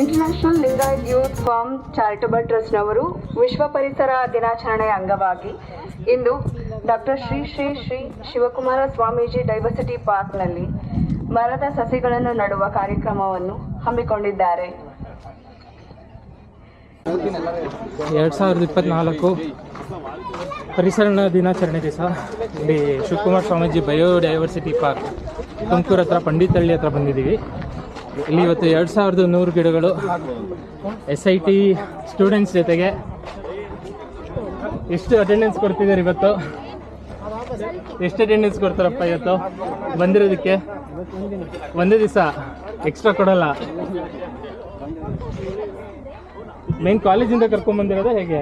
International Lingayat youth forum charitable ಟ್ರಸ್ಟ್ನವರು ವಿಶ್ವ ಪರಿಸರ ದಿನಾಚರಣೆಯ ಅಂಗವಾಗಿ ಇಂದು ಡಾಕ್ಟರ್ ಶ್ರೀ ಶ್ರೀ ಶ್ರೀ ಶಿವಕುಮಾರ ಸ್ವಾಮೀಜಿ ಡೈವರ್ಸಿಟಿ ಪಾರ್ಕ್ನಲ್ಲಿ ಮರದ ಸಸಿಗಳನ್ನು ನಡುವ ಕಾರ್ಯಕ್ರಮವನ್ನು ಹಮ್ಮಿಕೊಂಡಿದ್ದಾರೆ. ಎರಡು ಸಾವಿರದ ಇಪ್ಪತ್ತ್ನಾಲ್ಕು ಪರಿಸರ ದಿನಾಚರಣೆ ದಿವಸ ಇಲ್ಲಿ ಶಿವಕುಮಾರ ಸ್ವಾಮೀಜಿ ಬಯೋಡೈವರ್ಸಿಟಿ ಪಾರ್ಕ್ ತುಮಕೂರು ಹತ್ರ, ಪಂಡಿತಳ್ಳಿ ಹತ್ರ ಬಂದಿದ್ದೀವಿ. ಇಲ್ಲಿ ಇವತ್ತು ಎರಡು ಸಾವಿರದ ನೂರು ಗಿಡಗಳು ಎಸ್ ಐ ಟಿ ಸ್ಟೂಡೆಂಟ್ಸ್ ಜೊತೆಗೆ ಎಷ್ಟು ಅಟೆಂಡೆನ್ಸ್ ಕೊಡ್ತಿದ್ದಾರೆ ಇವತ್ತು? ಎಷ್ಟು ಅಟೆಂಡೆನ್ಸ್ ಕೊಡ್ತಾರಪ್ಪ ಇವತ್ತು? ಬಂದಿರೋದಕ್ಕೆ ಒಂದೇ ದಿವಸ ಎಕ್ಸ್ಟ್ರಾ ಕೊಡಲ್ಲ? ಮೇನ್ ಕಾಲೇಜಿಂದ ಕರ್ಕೊಂಡ್ ಬಂದಿರೋದ ಹೇಗೆ?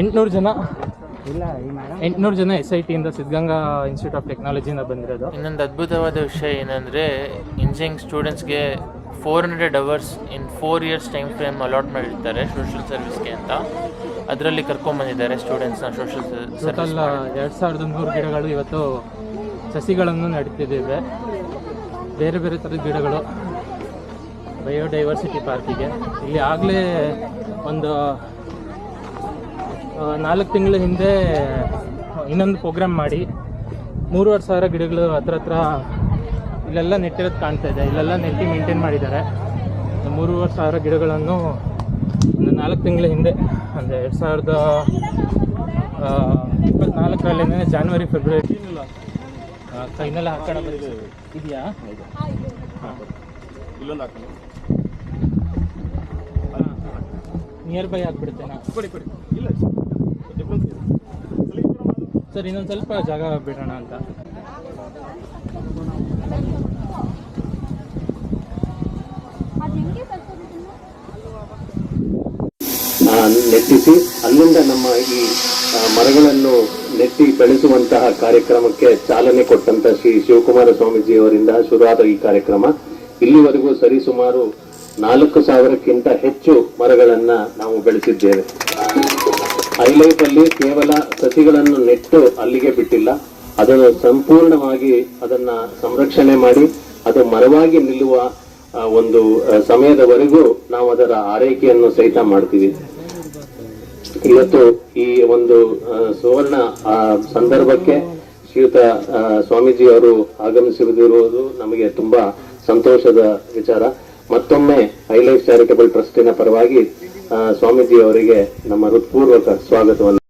ಎಂಟುನೂರು ಜನ? ಎಂಟುನೂರು ಜನ ಎಸ್ ಐ ಟಿಯಿಂದ ಸಿದ್ಧಗಂಗಾ ಇನ್ಸ್ಟಿಟ್ಯೂಟ್ ಆಫ್ ಟೆಕ್ನಾಲಜಿಯಿಂದ ಬಂದಿರೋದು. ಇನ್ನೊಂದು ಅದ್ಭುತವಾದ ವಿಷಯ ಏನಂದರೆ ಇಂಜಿನಿಯರಿಂಗ್ ಸ್ಟೂಡೆಂಟ್ಸ್ಗೆ four hundred hours in four years time frame allot ಮಾಡಿರ್ತಾರೆ ಸೋಷಿಯಲ್ ಸರ್ವಿಸ್ಗೆ ಅಂತ. ಅದರಲ್ಲಿ ಕರ್ಕೊಂಬಂದಿದ್ದಾರೆ ಸ್ಟೂಡೆಂಟ್ಸ್ನ ಸೋಷಿಯಲ್ ಟೋಟಲ್ ಸರ್ವಿಸ್ ಎರಡು ಸಾವಿರದ ನೂರು ಗಿಡಗಳು ಇವತ್ತು ಸಸಿಗಳನ್ನು ನಡೀತಿದ್ದೇವೆ. ಬೇರೆ ಬೇರೆ ಥರದ ಗಿಡಗಳು. ಬಯೋಡೈವರ್ಸಿಟಿ ಪಾರ್ಕಿಗೆ ಇಲ್ಲಿ ಆಗಲೇ ಒಂದು ನಾಲ್ಕು ತಿಂಗಳ ಹಿಂದೆ ಇನ್ನೊಂದು ಪ್ರೋಗ್ರಾಮ್ ಮಾಡಿ ಮೂರುವರೆ ಸಾವಿರ ಗಿಡಗಳು ಹತ್ರ ಹತ್ರ ಇಲ್ಲೆಲ್ಲ ನೆಟ್ಟಿರೋದು ಕಾಣ್ತಾ ಇದೆ. ಇಲ್ಲೆಲ್ಲ ನೆಟ್ಟಿ ಮೇಂಟೈನ್ ಮಾಡಿದ್ದಾರೆ. ಮೂರುವರೆ ಸಾವಿರ ಗಿಡಗಳನ್ನು ಒಂದು ನಾಲ್ಕು ತಿಂಗಳ ಹಿಂದೆ ಅಂದರೆ ಎರಡು ಸಾವಿರದ ಇಪ್ಪತ್ನಾಲ್ಕರಲ್ಲಿಂದ ಜಾನ್ವರಿ ಫೆಬ್ರವರಿ ಕೈನೆಲ್ಲ ಹಾಕೋಣ ಇದೆಯಾ? ನಿಯರ್ ಬೈ ಆಗ್ಬಿಡುತ್ತೆ ನಾ. ಕೊಡಿ ಕೊಡಿ. ಇಲ್ಲ. ಸರ್, ಇನ್ನೊಂದು ಸ್ವಲ್ಪ ಜಾಗ ಬಿಡೋಣ ಅಂತ. ನೆಟ್ಟಿಸಿ, ಅಲ್ಲಿಂದ ನಮ್ಮ ಈ ಮರಗಳನ್ನು ನೆಟ್ಟಿ ಬೆಳೆಸುವಂತಹ ಕಾರ್ಯಕ್ರಮಕ್ಕೆ ಚಾಲನೆ ಕೊಟ್ಟಂತ ಶ್ರೀ ಶಿವಕುಮಾರ ಸ್ವಾಮೀಜಿ ಅವರಿಂದ ಶುರುವಾದ ಈ ಕಾರ್ಯಕ್ರಮ. ಇಲ್ಲಿವರೆಗೂ ಸರಿಸುಮಾರು ನಾಲ್ಕು ಸಾವಿರಕ್ಕಿಂತ ಹೆಚ್ಚು ಮರಗಳನ್ನ ನಾವು ಬೆಳೆಸಿದ್ದೇವೆ. ಹೈಲೈಟ್ ಅಲ್ಲಿ ಕೇವಲ ಸಸಿಗಳನ್ನು ನೆಟ್ಟು ಅಲ್ಲಿಗೆ ಬಿಟ್ಟಿಲ್ಲ. ಅದನ್ನು ಸಂಪೂರ್ಣವಾಗಿ ಅದನ್ನ ಸಂರಕ್ಷಣೆ ಮಾಡಿ, ಅದು ಮರವಾಗಿ ನಿಲ್ಲುವ ಒಂದು ಸಮಯದವರೆಗೂ ನಾವು ಅದರ ಆರೈಕೆಯನ್ನು ಸಹಿತ ಮಾಡ್ತೀವಿ. ಇವತ್ತು ಈ ಒಂದು ಸುವರ್ಣ ಸಂದರ್ಭಕ್ಕೆ ಶ್ರೀಯುತ ಸ್ವಾಮೀಜಿ ಅವರು ಆಗಮಿಸಿರುವುದು ನಮಗೆ ತುಂಬಾ ಸಂತೋಷದ ವಿಚಾರ. ಮತ್ತೊಮ್ಮೆ ಹೈಲೈಟ್ ಚಾರಿಟಬಲ್ ಟ್ರಸ್ಟಿನ ಪರವಾಗಿ ಸ್ವಾಮೀಜಿ ಅವರಿಗೆ ನಮ್ಮ ಹೃತ್ಪೂರ್ವಕ ಸ್ವಾಗತವನ್ನು